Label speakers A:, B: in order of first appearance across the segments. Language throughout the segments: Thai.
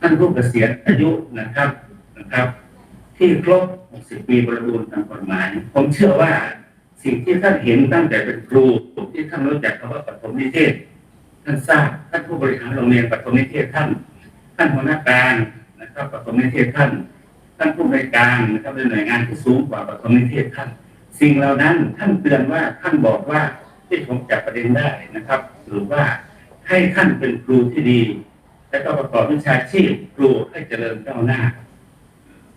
A: ท่านผู้เกษียณอายุนะครับนะครับ ที่ครบ 60 ปีบริบูรณ์ตามกฎหมาย ผมเชื่อว่าสิ่งที่ท่านเห็นตั้งแต่เป็นครูที่ท่านรู้จักคำว่าปฐมนิเทศ ท่านทราบท่านผู้บริหารโรงเรียนปฐมนิเทศท่าน ท่านหัวหน้าการนะครับปฐมนิเทศท่าน ท่านผู้บริการนะครับในหน่วยงานที่สูงกว่าปฐมนิเทศท่าน สิ่งเหล่านั้นท่านเตือนว่าท่านบอกว่าที่ผมจับประเด็นได้นะครับหรือว่าให้ท่านเป็นครูที่ดี และก็ประกอบวิชาชีพครูให้เจริญก้าวหน้า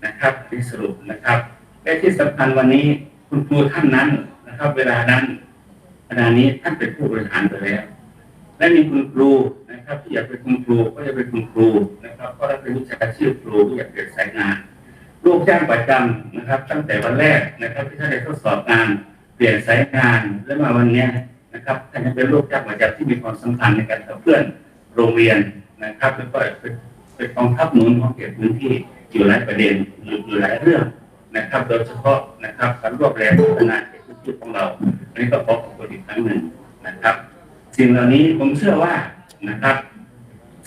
A: นะครับที่สรุปนะครับ และที่สำคัญวันนี้คุณครูท่านนั้นนะครับ เวลานั้นขณะนี้ท่านเป็นผู้บริหารไปแล้ว และมีคุณครูนะครับ ที่อยากเป็นคุณครูก็จะเป็นคุณครูนะครับ ก็รับเป็นวิชาชีพครูที่อยากเปลี่ยนสายงานลูกจ้างประจำนะครับ ตั้งแต่วันแรกนะครับที่ท่านได้ทดสอบงานเปลี่ยนสายงานและมาวันนี้นะครับท่านยังเป็นลูกจ้างประจำที่มีความสำคัญในการขับเคลื่อนโรงเรียน นะครับแล้วก็เป็นเป็นกองทัพหนุนของเขตพื้นที่อยู่หลายประเด็นอยู่อยู่หลายเรื่องนะครับ โดยเฉพาะนะครับการรวบรวมพัฒนาเขตพื้นที่ของเราอันนี้ก็ขอขอบคุณอีกครั้งหนึ่งนะครับ สิ่งเหล่านี้ผมเชื่อว่านะครับ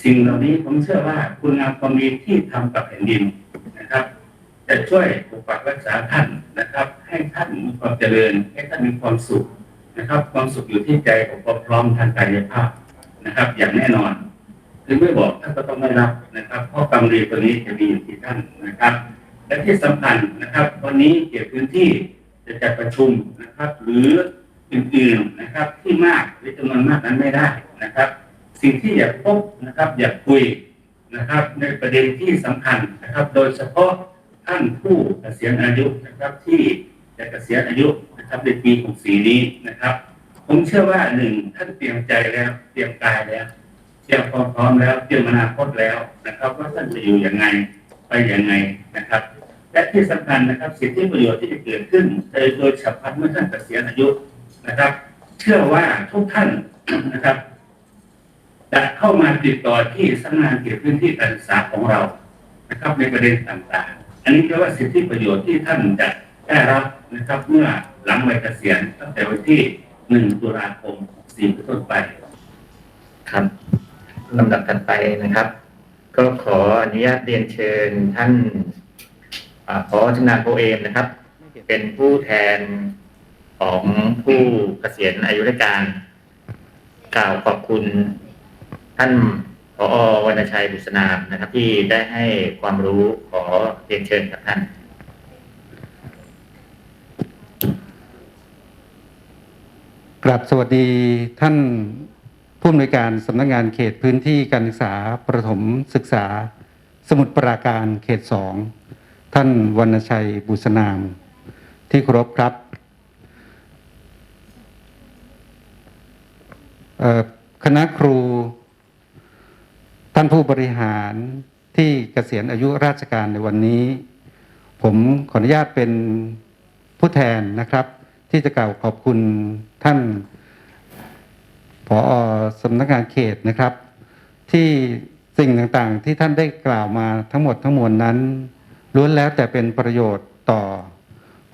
A: สิ่งเหล่านี้ผมเชื่อว่าคุณงามความดีที่ทำกับแผ่นดินนะครับ จะช่วยปกปักรักษาท่านนะครับ ให้ท่านมีความเจริญ ให้ท่านมีความสุขนะครับ ความสุขอยู่ที่ใจของความพร้อมทางกายภาพนะครับ อย่างแน่นอน ถึงไม่บอกท่านก็ต้องไม่รับนะครับ เพราะกรรมดีตัวนี้จะมีอยู่ที่ท่านนะครับ และที่สำคัญนะครับ วันนี้เกี่ยวพื้นที่จะจัดประชุมนะครับ หรืออื่นๆนะครับ ที่มากหรือจำนวนมากนั้นไม่ได้นะครับ สิ่งที่อยากพบนะครับ อยากคุยนะครับ ในประเด็นที่สำคัญนะครับ โดยเฉพาะท่านผู้เกษียณอายุนะครับที่จะเกษียณอายุนะครับในปี64นี้นะครับ ผมเชื่อว่าหนึ่งท่านเตรียมใจแล้วเตรียมกายแล้ว เตรียมความพร้อมแล้วเตรียมอนาคตแล้วนะครับ ว่าท่านจะอยู่ยังไงไปยังไงนะครับ และที่สำคัญนะครับสิทธิประโยชน์ที่จะเกิดขึ้นโดยฉับพลันเมื่อท่านเกษียณอายุนะครับ เชื่อว่าทุกท่านนะครับจะเข้ามาติดต่อที่สำนักงานเขตพื้นที่การศึกษาของเรานะครับ ในประเด็นต่างๆ อันนี้เรียกว่าสิทธิประโยชน์ที่ท่านจะได้รับนะครับ เมื่อหลังวัยเกษียณตั้งแต่วันที่ 1 ตุลาคม 4 เป็นต้นไป
B: ครับ ลำดับถัดไปนะครับ ก็ขออนุญาตเรียนเชิญท่านอาขอชนาโพเอมนะครับ เป็นผู้แทนของผู้เกษียณอายุราชการ กล่าวขอบคุณท่านผอวรรณชัยบุษนามนะครับ ที่ได้ให้ความรู้ขอเรียนเชิญกับท่าน
C: กราบสวัสดีท่าน ผู้อำนวยการสำนักงานเขตพื้นที่การศึกษาประถมศึกษา สมุทรปราการเขตสองท่านวรรณชัยบุษนาม ที่เคารพครับคณะครู ท่านผู้บริหารที่เกษียณอายุราชการในวันนี้ ผมขออนุญาตเป็นผู้แทนนะครับ ที่จะกล่าวขอบคุณท่าน ผอสำนักงานเขตนะครับ ที่สิ่งต่างๆ ที่ท่านได้กล่าวมาทั้งหมดทั้งมวลนั้นล้วนแล้วแต่เป็นประโยชน์ต่อ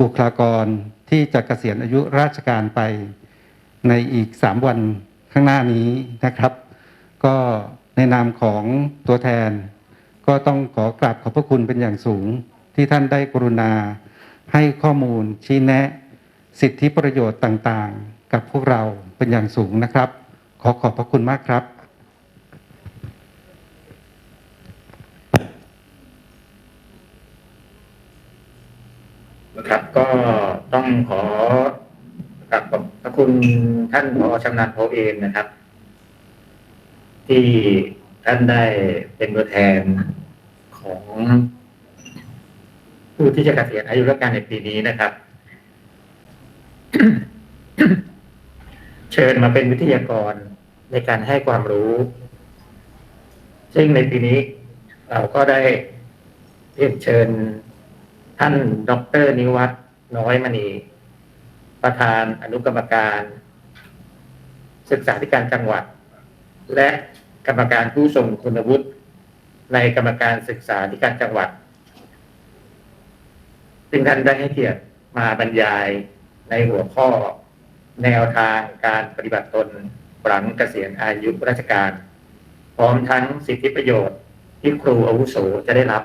C: บุคลากรที่จะเกษียณอายุราชการไปในอีก3วันข้างหน้านี้นะครับ ก็ในนามของตัวแทน ก็ต้องขอกราบขอบพระคุณเป็นอย่างสูง ที่ท่านได้กรุณา ให้ข้อมูลชี้แนะ สิทธิประโยชน์ต่างๆ กับพวกเราเป็นอย่างสูงนะครับ ขอขอบพระคุณมากครับ
B: นะครับ ก็ต้องขอกราบขอบพระคุณท่านผอชำนาญโพเอมนะครับ ที่ท่านได้เป็นตัวแทนของผู้ที่จะเกษียณอายุราชการในปีนี้นะครับ เชิญมาเป็นวิทยากร ในการให้ความรู้ ซึ่งในปีนี้เราก็ได้เรียนเชิญท่านดรนิวัฒน์น้อยมณี ประธานอนุกรรมการ ศึกษาธิการจังหวัด และกรรมการผู้ทรงคุณวุฒิในกรรมการศึกษาธิการจังหวัด ซึ่งท่านได้ให้เกียรติมาบรรยายในหัวข้อแนวทางการปฏิบัติตน หลังเกษียณอายุราชการ พร้อมทั้งสิทธิประโยชน์ที่ครูอาวุโสจะได้รับ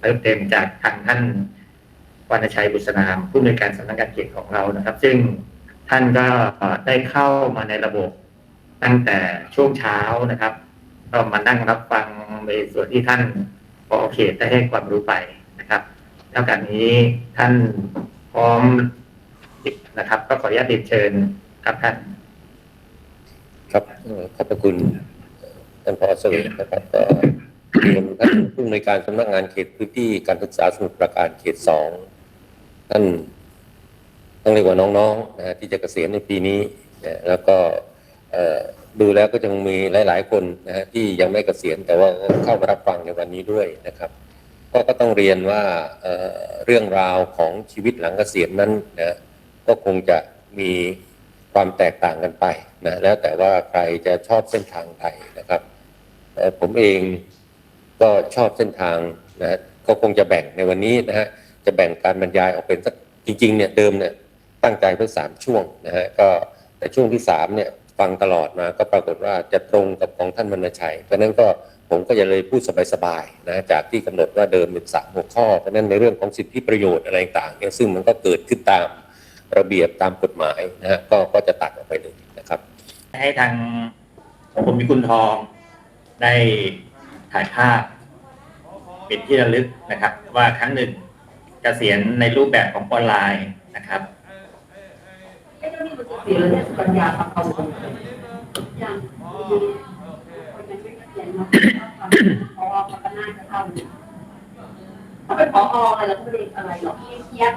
B: เติมเต็มจากทางท่านวรรณชัยบุษนามผู้อำนวยการสำนักงานเขตของเรานะครับ ซึ่งท่านก็ได้เข้ามาในระบบตั้งแต่ช่วงเช้านะครับ ก็มานั่งรับฟังในส่วนที่ท่านพอเขตได้ให้ความรู้ไปนะครับแล้วกันนี้ท่านพร้อมนะครับ ก็ขออนุญาตเรียนเชิญครับท่าน
D: ครับขอบพระคุณท่านพอสวัสดิ์นะครับก็รวมท่านผู้อำนวยการสำนักงานเขตพื้นที่การศึกษาสมุทรปราการเขตสองท่านต้องเรียกว่าน้องๆนะฮะที่จะเกษียณในปีนี้นะแล้วก็ดูแล้วก็ยังมีหลาย ๆ คนนะฮะที่ยังไม่เกษียณแต่ว่าเข้ามารับฟังในวันนี้ด้วยนะครับก็ก็ต้องเรียนว่าเเรื่องราวของชีวิตหลังเกษียณนั้นนะก็คงจะมี ความแตกต่างกันไปนะแล้วแต่ว่าใครจะชอบเส้นทางใดนะครับผมเองก็ชอบเส้นทางนะก็คงจะแบ่งในวันนี้นะฮะจะแบ่งการบรรยายออกเป็นสักจริงๆเนี่ยเดิมเนี่ยตั้งใจเพื่อสามช่วงนะฮะก็แต่ช่วงที่สามเนี่ยฟังตลอดมาก็ปรากฏว่าจะตรงกับของท่านวรรณชัยเพราะนั้นก็ผมก็จะเลยพูดสบายๆนะจากที่กำหนดว่าเดิมเป็นสามหัวข้อเพราะนั้นในเรื่องของสิทธิประโยชน์อะไรต่างๆเนี่ยซึ่งมันก็เกิดขึ้นตาม ระเบียบตามกฎหมายนะฮะก็ก็จะตัดออกไปเลยนะครับ
B: ให้ทางของผมมีคุณทองได้ถ่ายภาพ เป็นที่ระลึกนะครับ ว่าครั้งหนึ่งเกษียณในรูปแบบของออนไลน์นะครับ
E: ไม่ต้องมีมันจะเสียเนี่ยปัญญาความกังวลอย่างดีคนยังไม่เกษียณเนาะพอเขาก็น่าจะทำเขาเป็นพออะไรเราก็ไม่ได้อะไรหรอกเทียบ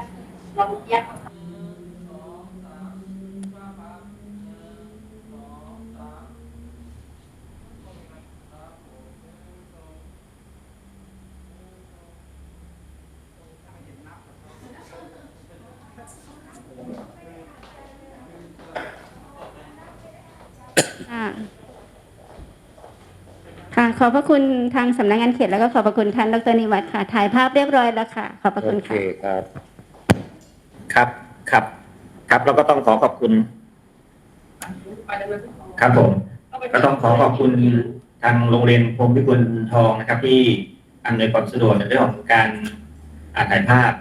E: เราเทียบ
F: อบพระคุณทางสำนักงานเขตแล้วก็ขอบพระคุณท่านดรนิวัฒน์ค่ะ ถ่ายภาพเรียบร้อยแล้วค่ะ ขอบพระคุณ
D: โอเค
F: ค่ะ
D: ครับ
B: ครับ ครับ ครับเราก็ต้องขอขอบคุณ ครับผม ก็ต้องขอขอบคุณทางโรงเรียนพรมพิกุลทองนะครับ ที่อำนวยความสะดวกในเรื่องของการถ่ายภาพ